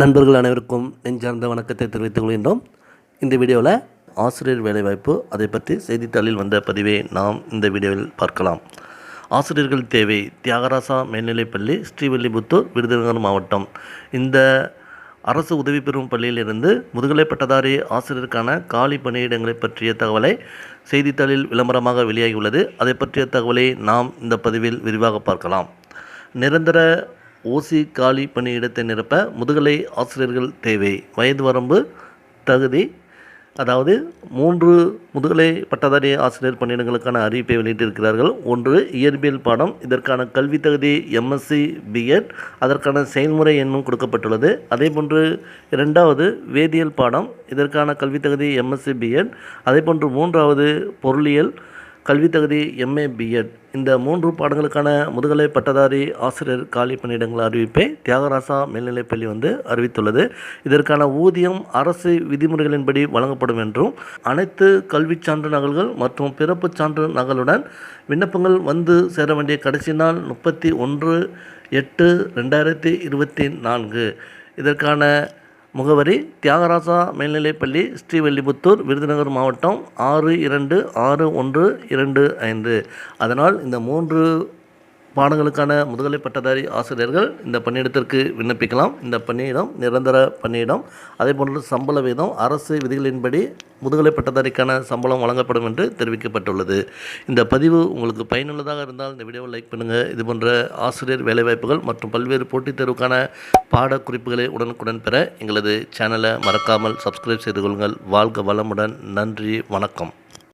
நண்பர்கள் அனைவருக்கும் நெஞ்சார்ந்த வணக்கத்தை தெரிவித்துக் கொள்கின்றோம். இந்த வீடியோவில் ஆசிரியர் வேலைவாய்ப்பு அதை பற்றி செய்தித்தாளில் வந்த பதிவை நாம் இந்த வீடியோவில் பார்க்கலாம். ஆசிரியர்கள் தேவை தியாகராசா மேல்நிலைப்பள்ளி ஸ்ரீவில்லிபுத்தூர் விருதுநகர் மாவட்டம். இந்த அரசு உதவி பெறும் பள்ளியிலிருந்து முதுகலை பட்டதாரி ஆசிரியருக்கான காலி பணியிடங்களை பற்றிய தகவலை செய்தித்தாளில் விளம்பரமாக வெளியாகியுள்ளது. அதை பற்றிய தகவலை நாம் இந்த பதிவில் விரிவாக பார்க்கலாம். நிரந்தர ஓசி காலி பணியிடத்தை நிரப்ப முதுகலை ஆசிரியர்கள் தேவை. வயது வரம்பு தகுதி அதாவது மூன்று முதுகலை பட்டதாரி ஆசிரியர் பணியிடங்களுக்கான அறிவிப்பை வெளியிட்டிருக்கிறார்கள். ஒன்று இயற்பியல் பாடம். இதற்கான கல்வி தகுதி எம்எஸ்சி பிஎட் அதற்கான செயல்முறை எண்ணும் கொடுக்கப்பட்டுள்ளது. அதேபோன்று இரண்டாவது வேதியியல் பாடம். இதற்கான கல்வி தகுதி எம்எஸ்சி பிஎட் அதேபோன்று மூன்றாவது பொருளியல். கல்வி தகுதி எம்ஏ பிஎட் இந்த மூன்று பாடங்களுக்கான முதுகலை பட்டதாரி ஆசிரியர் காலி பணியிடங்கள் அறிவிப்பை தியாகராசா மேல்நிலைப்பள்ளி வந்து அறிவித்துள்ளது. இதற்கான ஊதியம் அரசு விதிமுறைகளின்படி வழங்கப்படும் என்றும் அனைத்து கல்விச் சான்று நகல்கள் மற்றும் பிறப்பு சான்று நகலுடன் விண்ணப்பங்கள் வந்து சேர வேண்டிய கடைசி நாள் முப்பத்தி ஒன்று எட்டு ரெண்டாயிரத்தி இருபத்தி நான்கு. இதற்கான முகவரி தியாகராசா மேல்நிலைப்பள்ளி ஸ்ரீவல்லிபுத்தூர் விருதுநகர் மாவட்டம் ஆறு இரண்டு ஆறு ஒன்று இரண்டு ஐந்து. அதனால் இந்த மூன்று பாடங்களுக்கான முதுகலை பட்டதாரி ஆசிரியர்கள் இந்த பணியிடத்திற்கு விண்ணப்பிக்கலாம். இந்த பணியிடம் நிரந்தர பணியிடம் அதே போன்று சம்பள வீதம் அரசு விதிகளின்படி முதுகலை பட்டதாரிக்கான சம்பளம் வழங்கப்படும் என்று தெரிவிக்கப்பட்டுள்ளது. இந்த பதிவு உங்களுக்கு பயனுள்ளதாக இருந்தால் இந்த வீடியோவை லைக் பண்ணுங்கள் இது போன்ற ஆசிரியர் வேலைவாய்ப்புகள் மற்றும் பல்வேறு போட்டித் தேர்வுக்கான பாடக்குறிப்புகளை உடனுக்குடன் பெற எங்களது சேனலை மறக்காமல் சப்ஸ்கிரைப் செய்து கொள்ளுங்கள். வாழ்க வளமுடன். நன்றி வணக்கம்.